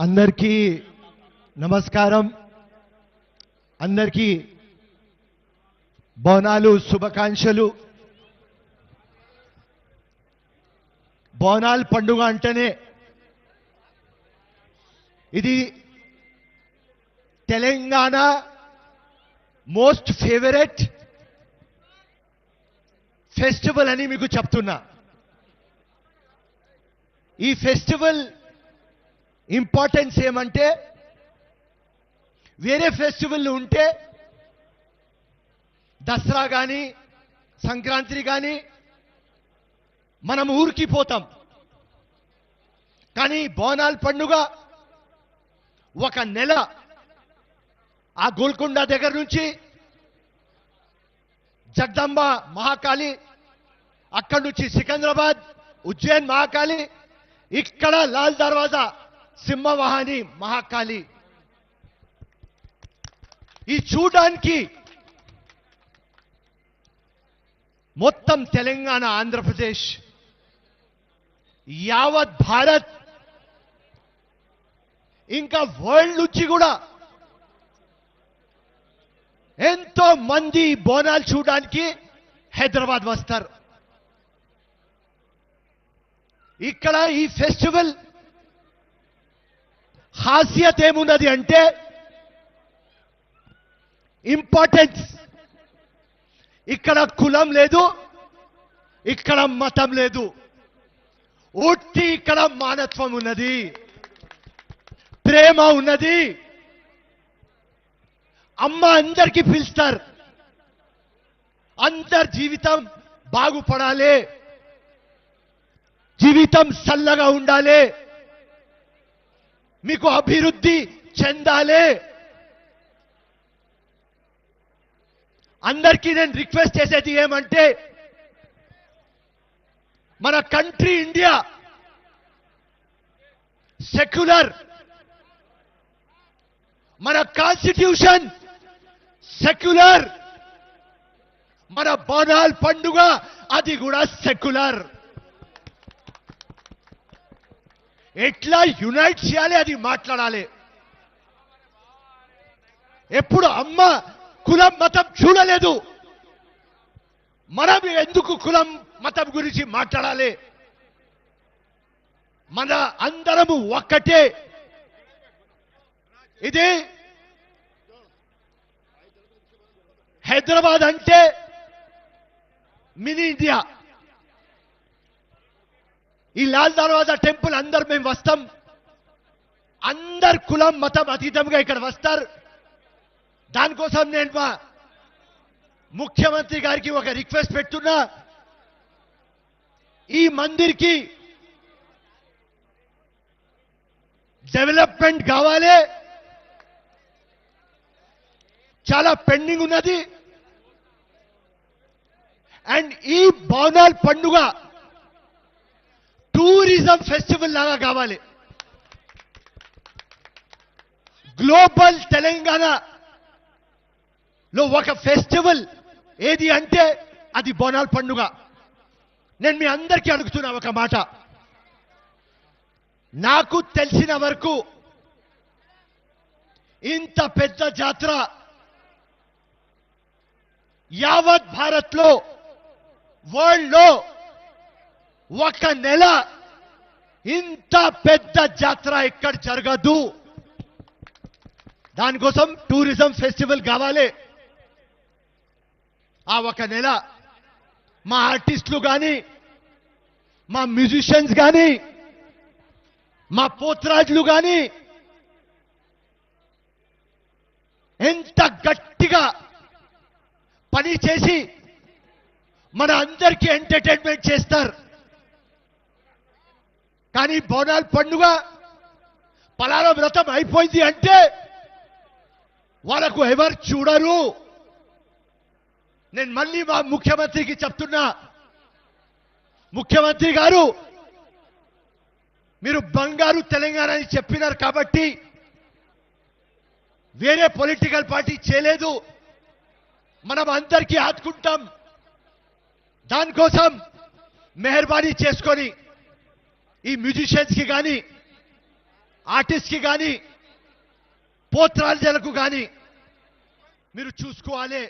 అందరికీ నమస్కారం. అందరికీ బోనాలు శుభాకాంక్షలు. బోనాల్ పండుగ అంటేనే ఇది తెలంగాణ మోస్ట్ ఫేవరెట్ ఫెస్టివల్ అని మీకు చెప్తున్నా. ఈ ఫెస్టివల్ ఇంపార్టెన్స్ ఏమంటే వేరే ఫెస్టివల్ ఉంటే దసరా కానీ సంక్రాంతి కానీ మనం ఊరికి పోతాం. కానీ బోనాల్ పండుగ ఒక నెల ఆ గోల్కొండ దగ్గర నుంచి జగదంబ మహాకాళి అక్కడి నుంచి సికింద్రాబాద్ ఉజ్జయిన్ మహాకాళి ఇక్కడ లాల్ దర్వాజా సింహవాహిని మహాకాళి. ఈ చూడడానికి మొత్తం తెలంగాణ ఆంధ్రప్రదేశ్ యావత్ భారత్ ఇంకా వరల్డ్ నుంచి కూడా ఎంతో మంది బోనాలు చూడడానికి హైదరాబాద్ వస్తారు. ఇక్కడ ఈ ఫెస్టివల్ హాస్యత ఏమున్నది అంటే ఇంపార్టెన్స్ ఇక్కడ కులం లేదు ఇక్కడ మతం లేదు. ఒట్టి ఇక్కడ మానత్వం ఉన్నది. ప్రేమ ఉన్నది. అమ్మ అందరికీ పిలుస్తారు. అందరి జీవితం బాగుపడాలి. జీవితం చల్లగా ఉండాలి. మీకు అభివృద్ధి చెందాలి. అందరికీ నేను రిక్వెస్ట్ చేసేది ఏమంటే మన కంట్రీ ఇండియా సెక్యులర్ మన కాన్స్టిట్యూషన్ సెక్యులర్ మన బోనాల్ పండుగ అది కూడా సెక్యులర్. ఎట్లా యునైట్ చేయాలి అది మాట్లాడాలి. ఎప్పుడు అమ్మ కులం మతం చూడలేదు. మనం ఎందుకు కులం మతం గురించి మాట్లాడాలి? మన అందరము ఒక్కటే. ఇది హైదరాబాద్ అంటే మినీ ఇండియా. ఈ లాల్ దర్వాజా టెంపుల్ అందరు మేము వస్తాం. అందరు కులం మతం అతీతంగా ఇక్కడ వస్తారు. దానికోసం నేను మా ముఖ్యమంత్రి గారికి ఒక రిక్వెస్ట్ పెట్టున్నా. ఈ మందిర్కి డెవలప్మెంట్ కావాలి. చాలా పెండింగ్ ఉన్నది. అండ్ ఈ బోనాల్ పండుగ టూరిజం ఫెస్టివల్ లాగా కావాలి. గ్లోబల్ తెలంగాణ లో ఒక ఫెస్టివల్ ఏది అంటే అది బోనాల్ పండుగ. నేను మీ అందరికీ అడుగుతున్నా ఒక మాట. నాకు తెలిసిన వరకు ఇంత పెద్ద జాతర యావత్ భారత్లో ఒక నెల ఇంత పెద్ద జాతర ఎక్కడ జరగదు. దానికోసం టూరిజం ఫెస్టివల్ కావాలి. ఆ ఒక నెల మా ఆర్టిస్టులు కానీ మా మ్యూజిషియన్స్ కానీ మా పోత్రాజులు కానీ ఎంత గట్టిగా పని చేసి మన అందరికీ ఎంటర్టైన్మెంట్ చేస్తారు. కానీ బోనాల్ పండుగ పలానా వ్రతం అయిపోయింది అంటే వాళ్ళకు ఎవరు చూడరు. నేను మళ్ళీ మా ముఖ్యమంత్రికి చెప్తున్నా. ముఖ్యమంత్రి గారు మీరు బంగారు తెలంగాణ అని చెప్పినారు కాబట్టి వేరే పొలిటికల్ పార్టీ చేయలేదు. మనం అందరికీ ఆదుకుంటాం. దానికోసం మెహర్బానీ చేసుకొని ఈ మ్యూజిషియన్స్కి కానీ ఆర్టిస్ట్కి కానీ పోత్రాలజలకు కానీ మీరు చూసుకోవాలి.